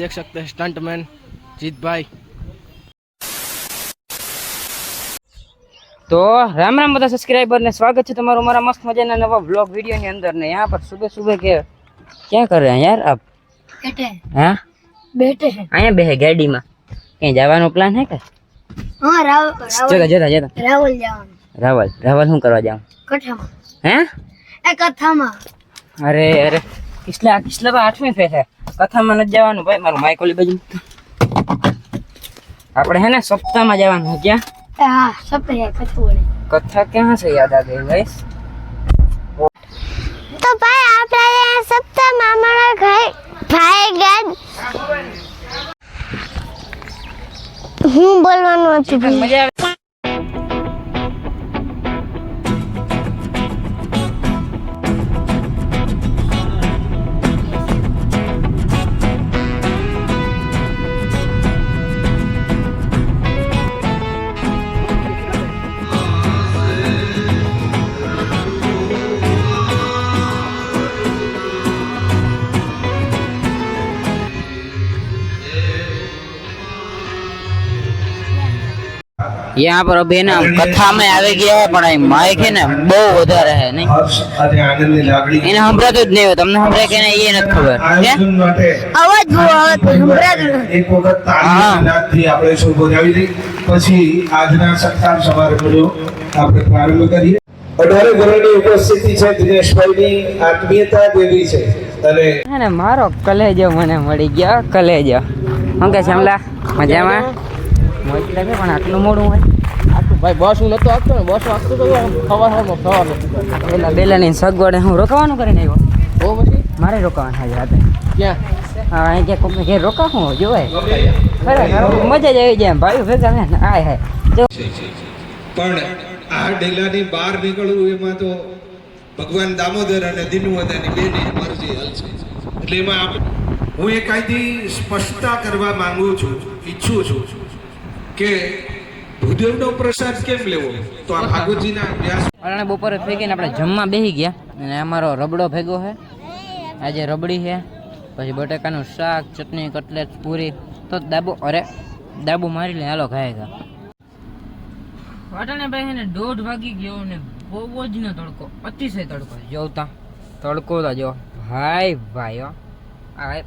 देख सकते हैं स्टंट मैन जीत भाई તો રામ રામ બધા સબસ્ક્રાઈબર ને સ્વાગત છે તમારું મારા મસ્ત મજાના નવા વ્લોગ વિડીયો ની અંદર ને यहाँ पर सुबह सुबह के क्या कर रहे हैं यार आप बैठे हैं हाँ बैठे हैं અહીંયા બે ગાડીમાં ક્યાંય જવાનો પ્લાન હે કે हाँ रावल रावल જતા જતા જતા રાવલ જવાનું રાવલ રાવલ શું કરવા જાઉં કઠામાં હે એ કથામાં અરે અરે કિસલા કિસલા બા આઠમી ફેર છે કથામાં નથી જવાનું ભાઈ મારું માઇક ઓલી બાજુ મૂક. આપણે હે ને સપ્તાહમાં જવાનું છે ક્યાં? એ હા સપે है કથુવાડી કથા ક્યાં છે યાદ આ ગઈ ગાઈસ તો ભાઈ આપણે અહીંયા સપ્તાહમાં અમારા ઘર ભાઈ ગયા હું બોલવાનું હતું ભાઈ? મજા यहाँ पर अभी ना कथा में આવી ગયા है પણ અહીં માઇક है ને બહુ વધારે છે નહીં હર્ષ અને આનંદની લાગણી એને સંભળાતું જ નહીં હોય તમને સંભળાય કે નહીં એ નથી ખબર હે? આયોજન માટે અવાજ બહુ આવે તો સંભળાતું નથી. એક વખત હા. તાળીના નાદથી આપણે સૌ બોલાવી દઈ પછી આજના સત્કાર સમારંભનો આપણે પ્રારંભ કરીએ અઢારે ઘરોની ઉપસ્થિતિ છે દિનેશભાઈની આત્મીયતા જેવી છે અને હે ને મારો કલેજો મને મળી ગયો કલેજો શું કે શમલા મજામાં મોજ કે પણ આટલું મોડું હોય? ભાઈ બસ હું નતો આપતો ને બસ આપતો તો સવાર સવારમાં સવાર પેલા બેલાની સગવડે હું રોકાવાનું કરીને આવ્યો? બહુ પછી? મારે રોકાવાનું થાય રાતે. ક્યાં? હા અહીં ક્યાં કોકને ઘેર રોકાવું જોવાય ખરેખર મજા જ આવી જાય ભાઈ ભેગા ને આય હાય. જો. પણ આ ડેલાની બહાર નીકળવું એમાં તો ભગવાન દામોદર અને દિનવદાની બેની મરજી હલશે. એટલે એમાં આપણે હું એ અહીંથી સ્પષ્ટતા કરવા માંગુ છું ઈચ્છું છું. કે ભૂદેવનો પ્રસાદ કેમ લેવો? તો આ ભાગવતજીના અભ્યાસ અટાણે બપોરે થઈ ગઈ ને આપણે જમવા બેસી ગયા અને અમારો રબડો ભેગો છે આજે રબડી છે પછી બટાકાનું શાક, ચટણી, કટલેટ, પૂરી. તો દાબો અરે, દાબો મારી લે, હાલો ખાય ખા. અટાણે ભાઈ છે ને દોઢ વાગી ગયો ને બહુ જ ને તડકો, અતિશય તડકો. જોતા તડકો તો જો. ભાઈ ભાઈ હો આ ભાઈ.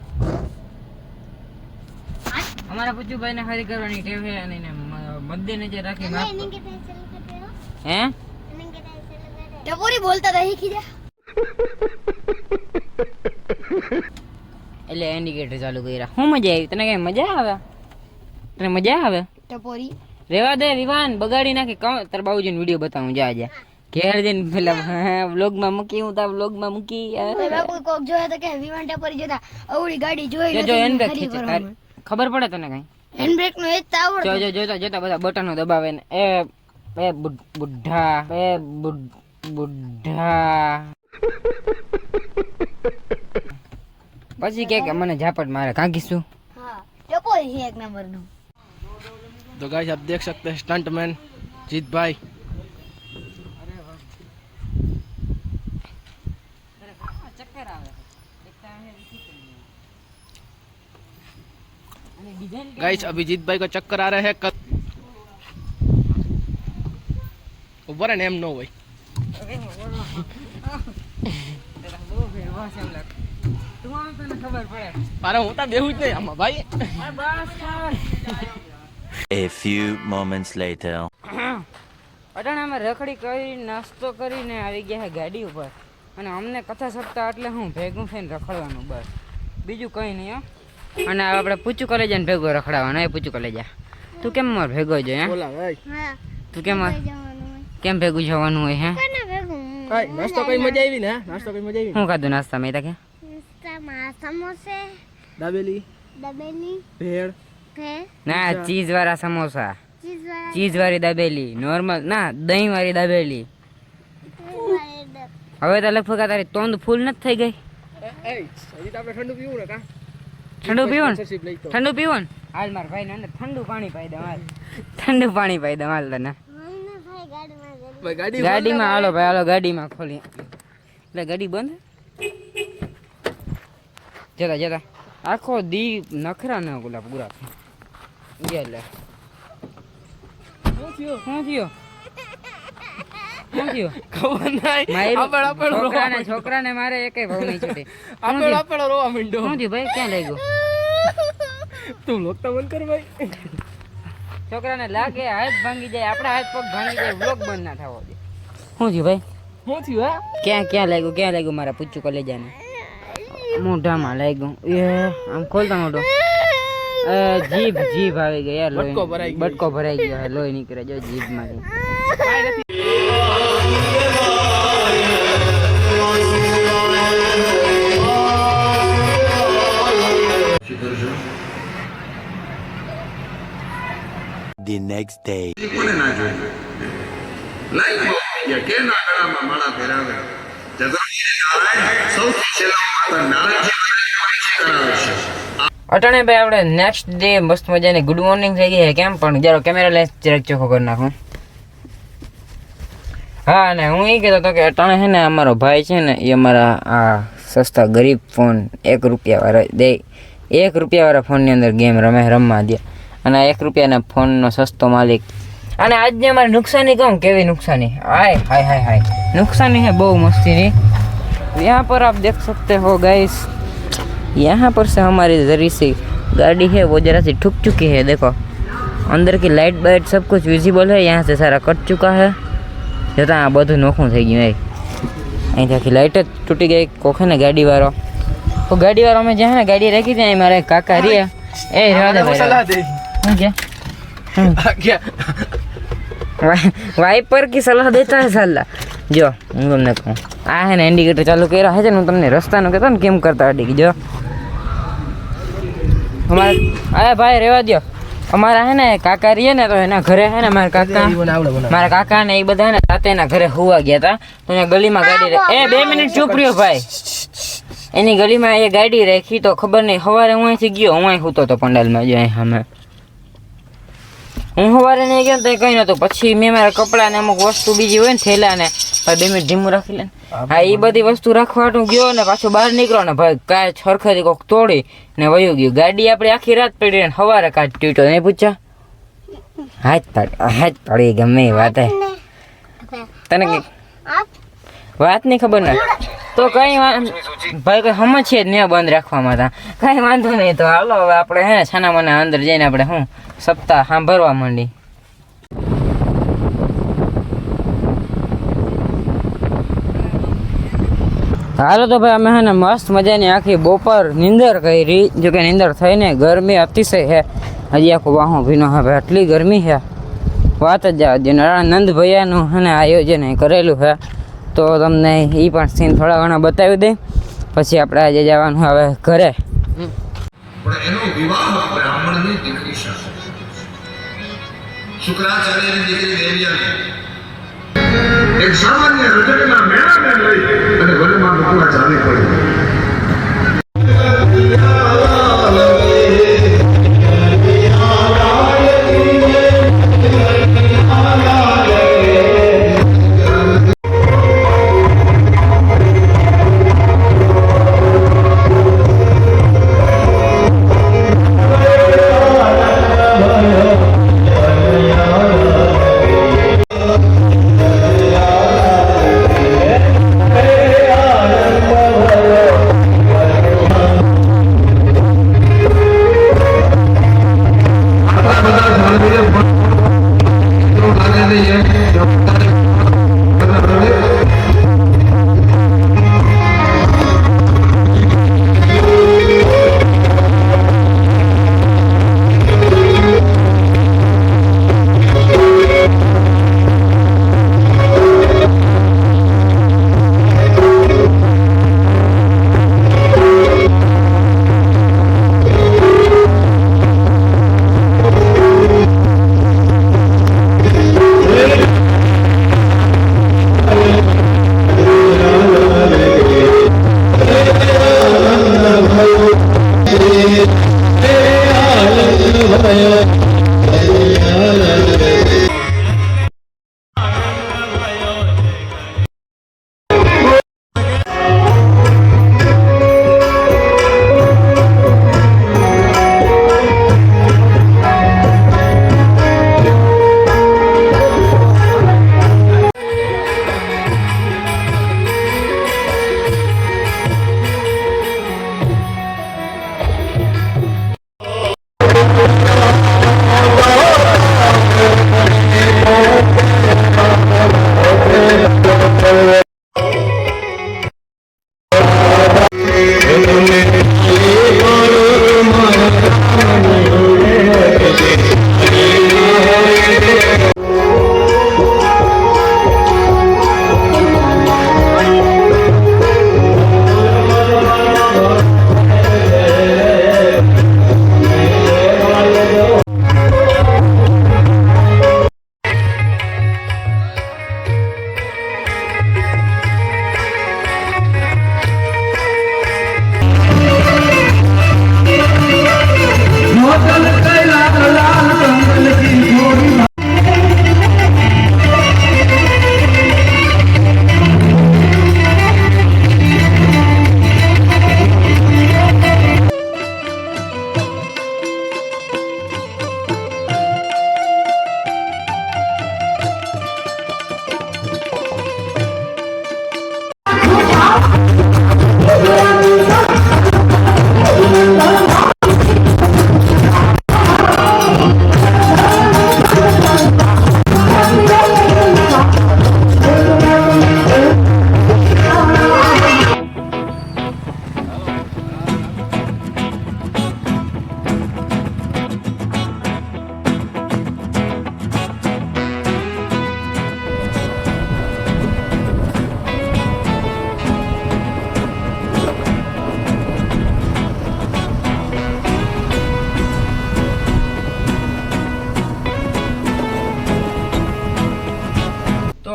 અમારા પુચુભાઈ ને ખાલી કરવાની ટેવ છે અને એને મ- મદ્દે નીચે રાખી હે? ટપોરી બોલતા રહી શીખી એટલે ઇન્ડિકેટર ચાલુ કર્યા. શું મજા આવી? તને કઈ મજા આવે? તને મજા આવે? ટપોરી. રેવા દે વિવાન. બગાડી નાખી. કહું તાર બાબુજીને વીડિયો બતાવું જા જા. ઘેર જઈને પેલા વ્લોગમાં મૂકી હું તાર વ્લોગમાં મૂકી બાબુ કોક જોયા તો કે વિવાન ટપોરી જોતા અવળી ગાડી જોઈ જો એન કે ખીચે ફરી તાર ખબર પડે તને કઈ હેન્ડબ્રેક નો એ જ તો જો આવડતું જો જોતા જોતા બધા બટનો દબાવે ને એ એ બુઢ- બુઢ્ઢા એ બુઢ- બુઢ્ઢા પછી કે કે મને ઝાપટ મારે કાંકી શું હા ટપોરી છે એક નંબર નું तो गाइस आप देख सकते हैं स्टंट मैन गाइस अभी जीत भाई को चक्कर आ रहे हैं कल ऊपर है नेम नो भाई ખબર પડે અરે હું તો બેહું જ નહીં આમાં ભાઈ A few moments later. અટાણામાં રખડી કરી નાસ્તો કરીને આવી ગયા છે ગાડી ઉપર અને અમને કથા સપ્તાહ એટલે હું ભેગું થઈને રખડવાનું બસ બીજું કંઈ નહીં હો અને આપણે પૂચું કોલેજ ને ભેગો રખડાવાનો એ પૂચું કોલેજ. તું કેમ માર ભેગો જો હે? હા. તું કેમ માર- જવાનું હોય. કેમ ભેગું જવાનું હોય હે? કોને ભેગું? કાઈ નાસ્તો કઈ મજા આવી. ને નાસ્તો કઈ મજા આવી શું ખાધું નાસ્તા મેં તકે નાસ્તામાં સમોસે દાબેલી દબેલી ભેળ ના ચીઝ વાળા સમોસા. ચીઝવાળા ચીઝ વાળી દાબેલી નોર્મલ ના દહીં વાળી દાબેલી. હવે તો લગભગ તારી તોંદ ફૂલ નથી થઈ ગઈ. એ હજી તો આપણે ઠંડુ પીવું ને કા? ઠંડુ પીવું ને? ઠંડુ પીવું ને? હાલ માર ભાઈ ને ઠંડુ પાણી પાઈ દે હાલ. ઠંડુ પાણી પાઈ દઉં હાલ તને. ગાડીમાં હાલો ભાઈ. હાલો ગાડીમાં ખોલી. એટલે ગાડી બંધ? જતા જતા. આખો દી નખરા ન ગુલાબ ગુરા ગયા લે. શું થયું? છોકરાને મારે એક ભાવ નહીં છૂટે. રોવા માંડ્યો. ભાઈ? ક્યાં લઈ ગયો? તું લોકતા બંધ કર ભાઈ. છોકરાને લાગે હાથ ભાંગી જાય આપણા હાથ પગ ભાંગી જાય વ્લોગ બંધ ના થવો દે. શું થયું ભાઈ? શું થયું હા? ક્યાં ક્યાં લાગ્યું ક્યાં લાગ્યું મારા પૂછું કલેજાને? મોઢામાં લાગ્યું. એ આમ ખોલતા મોઢો. જીભ જીભ આવી ગઈ યાર બટકો ભરાઈ ગયો. બટકો ભરાઈ ગયો લોહી નીકળે જો જીભમાંથી. The next day. અટાણે ભાઈ, આપણે નેક્સ્ટ ડે મસ્ત મજાની ગુડ મોર્નિંગ થઈ ગઈ છે. કેમ? પણ જરા કેમેરા લેન્સ જરાક ચોખ્ખો કરી નાખું. હા, અને હું એ કહેતો હતો કે અટાણે છે ને, અમારો ભાઈ છે ને એ અમારા આ સસ્તા ગરીબ ફોન એક રૂપિયાવાળા, દે, એક રૂપિયાવાળા ફોનની અંદર ગેમ રમે, રમવા દે. અને આ એક રૂપિયાના ફોનનો સસ્તો માલિક અને આજની અમારી નુકસાની કહું કેવી નુકસાની હાય હાય હાય હાય નુકસાની है બહુ મસ્તીની यहाँ पर आप देख सकते हो गाइस यहाँ पर से हमारी जरी सी गाड़ी है वो जरा सी ठुक चुकी है देखो अंदर की लाइट बाइट सब कुछ विजिबल है यहाँ से सारा कट चुका है જતાં આ બધું નોખું થઈ ગયું એ અહીંથી આખી લાઇટ જ તૂટી ગઈ કોખે ને ગાડીવાળો તો ગાડીવાળો અમે જ્યાં ને ગાડી રાખી ત્યાં મારા કાકા રહ્યા એ રહેવા क्या વાઇપર કી સલાહ દેતા હે સલાહ જો હું તમને કહું. આ હે ને ઇન્ડિકેટર ચાલુ કર્યા હે ને હું તમને રસ્તાનું કહેતો ને કેમ કરતા અડી જો. અમારે અરે ભાઈ રહેવા દો અમારા હે ને કાકા રીએ ને તો એના ઘરે હે ને મારા કાકા મારા કાકા ને એ બધા ને રાતે એના ઘરે હુવા ગયા હતા તો ગલીમાં ગાડી રે એ બે મિનિટ ચૂપ રહ્યો ભાઈ. એની ગલીમાં એ ગાડી રાખી તો ખબર નહીં સવારે હું અહીંથી ગયો હું અહીં સૂતો હતો પંડાલમાં જો અહીં સામે. હું સવારે નહીં ગયો તો કંઈ નતું પછી મેં મારા કપડા ને અમુક વસ્તુ બીજી હોય ને થેલા ને ભાઈ બે મિનિટ ધીમું રાખી લે હા એ બધી વસ્તુ રાખવા હાટુ ગયો ને પાછો બહાર નીકળ્યો ને ભાઈ કાંઈ છરખેથી કોક તોડી ને વયું ગયું. ગાડી આપણે આખી રાત પડી ને સવારે કાઢ ટ્યુટો નહીં પૂછ્યા? હાથ પાડી હાથ પાડી ગમે એ વાત. હે. તને વાત નહીં ખબર ને. તો કઈ ભાઈ, કઈ સમજ જ નહીં, બંધ રાખવામાં હતા કઈ વાંધો નહીં તો હાલો, હવે આપણે હે છાના મને અંદર જઈને આપણે શું સપ્તાહ સાંભળવા માંડી. હાલો તો ભાઈ, અમે હે ને મસ્ત મજાની આખી બપોર નિંદર કરી, જો કે નિંદર થઈને ગરમી અતિશય છે હજી આખું વાહો ભીનો હવે આટલી ગરમી છે વાત જ જાવ નંદ ભૈયાનું હે ને આયોજન કરેલું છે તો તમને એ પણ સીન થોડા ઘણા બતાવી દે. પછી આપણે આજે જવાનું હવે ઘરે. પણ એનો વિવાહ બ્રાહ્મણની દીકરી સાથે. શુક્રાચાર્યની દીકરી દેવ્યાની. એક સામાન્ય રજકના મેળાને લઈ અને વનમાં મૂકવા ચાલી પડી.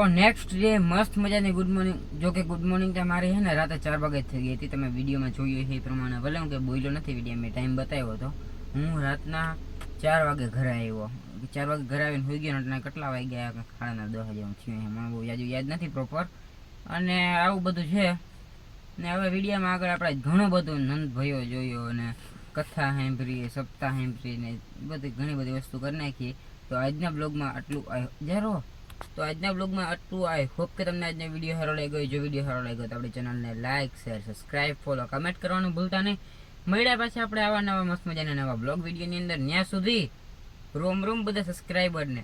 નેક્સ્ટ ડે મસ્ત મજાની ગુડ મોર્નિંગ જો કે ગુડ મોર્નિંગ તો મારી છે ને રાતે ચાર વાગે થઈ ગઈ હતી. તમે વિડીયોમાં જોયું છે એ પ્રમાણે. ભલે હું કે બોલ્યો નથી વીડિયો મેં ટાઈમ બતાવ્યો હતો. હું રાતના ચાર વાગે ઘરે આવ્યો. ચાર વાગે ઘરે આવીને હોઈ ગયો ને એટલે કેટલા વાગ્યા ખાડાના દસ હજાર થયું મને બહુ યાદ યાદ નથી પ્રોપર અને આવું બધું છે. ને હવે વિડીયોમાં આગળ આપણે ઘણું બધું નંદભાઈઓ જોયો અને કથા સાંભળી, સપ્તાહ સાંભળી ને બધી ઘણી બધી વસ્તુ કરી નાખી. તો આજના બ્લોગમાં આટલું. જારો તો આજના બ્લોગમાં આટલું. આઈ હોપ કે તમને આજનો વીડિયો સારો લાગ્યો. જો વીડિયો સારો લાગ્યો તો આપણી ચેનલને like share subscribe follow comment કરવાનું ભૂલતા નહીં. મળ્યા પાછા આપણે આવા નવા મસ્ત મજાના નવા બ્લોગ વિડીયોની અંદર. ત્યાં સુધી રોમ રોમ બધા સબસ્ક્રાઈબરને